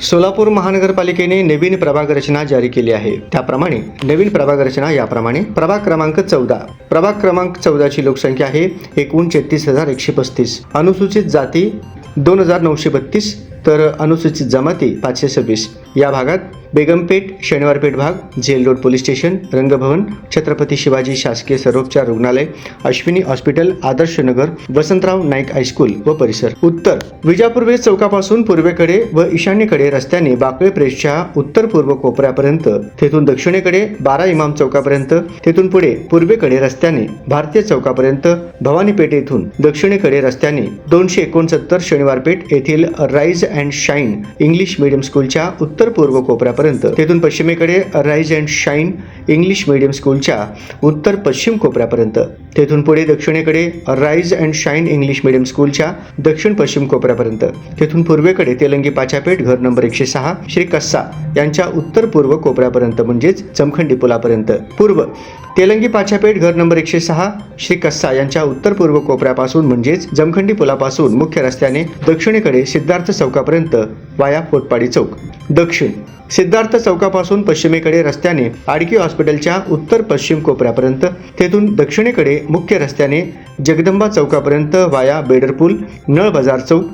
सोलापूर महानगरपालिकेने नवीन प्रभाग रचना जारी केली आहे. त्याप्रमाणे नवीन प्रभाग रचना याप्रमाणे प्रभाग क्रमांक चौदा. प्रभाग क्रमांक चौदाची लोकसंख्या आहे एकूण छत्तीस हजार एकशे पस्तीस. अनुसूचित जाती दोन हजार नऊशे बत्तीस तर अनुसूचित जमाती पाचशे सव्वीस. या भागात बेगमपेठ शनिवारपेठ भाग झेल road police station Rangbhavan Chhatrapati Shivaji शासकीय सर्वोपचार रुग्णालय Ashwini hospital Adarsh Nagar Vasantrao Naik high school व परिसर. उत्तर विजापूर वेस चौकापासून पूर्वेकडे व ईशान्येकडे रस्त्याने बाकळे प्रेसच्या उत्तर पूर्व कोपऱ्यापर्यंत तेथून दक्षिणेकडे बारा इमाम चौकापर्यंत तेथून पुढे पूर्वेकडे रस्त्याने भारतीय चौकापर्यंत भवानीपेठ येथून दक्षिणेकडे रस्त्याने दोनशे एकोणसत्तर शनिवार पेठ येथील rise and shine English medium स्कूलच्या उत्तर पूर्व कोपऱ्यापर्यंत. तेथून पश्चिमेकडे rise and shine English medium स्कूलच्या उत्तर पश्चिम कोपऱ्यापर्यंत. तेथून पुढे दक्षिणेकडे rise and shine English medium स्कूलच्या दक्षिण पश्चिम कोपऱ्यापर्यंत. तेथून पूर्वेकडे तेलंगी पाचापेठ घर नंबर एकशे सहा श्री कस्सा यांच्या उत्तर पूर्व कोपऱ्यापर्यंत म्हणजेच चमखंडी पुलापर्यंत. पूर्व तेलंगी पाछापेठ घर नंबर एकशे सहा श्री कस्सा यांच्या उत्तर पूर्व कोपऱ्यापासून म्हणजेच जमखंडी पुलापासून मुख्य रस्त्याने दक्षिणेकडे सिद्धार्थ चौकापर्यंत वाया पोटपाडी चौक. दक्षिण सिद्धार्थ चौकापासून पश्चिमेकडे रस्त्याने आडकी हॉस्पिटलच्या उत्तर पश्चिम कोपऱ्यापर्यंत तेथून दक्षिणेकडे मुख्य रस्त्याने जगदंबा चौकापर्यंत वाया बेडरपूल नळ बाजार चौक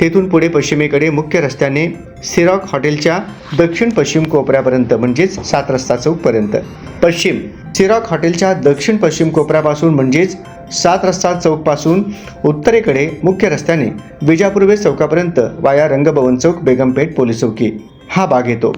तेथून पुढे पश्चिमेकडे मुख्य रस्त्याने सिरॉक हॉटेलच्या दक्षिण पश्चिम कोपऱ्यापर्यंत म्हणजेच सात रस्ता चौकपर्यंत. पश्चिम सिरॉक हॉटेलच्या दक्षिण पश्चिम कोपऱ्यापासून म्हणजेच सात रस्ता चौकपासून उत्तरेकडे मुख्य रस्त्याने विजापूर्वे चौकापर्यंत वाया रंगभवन चौक बेगमपेठ पोलीस चौकी. हा भाग येतो.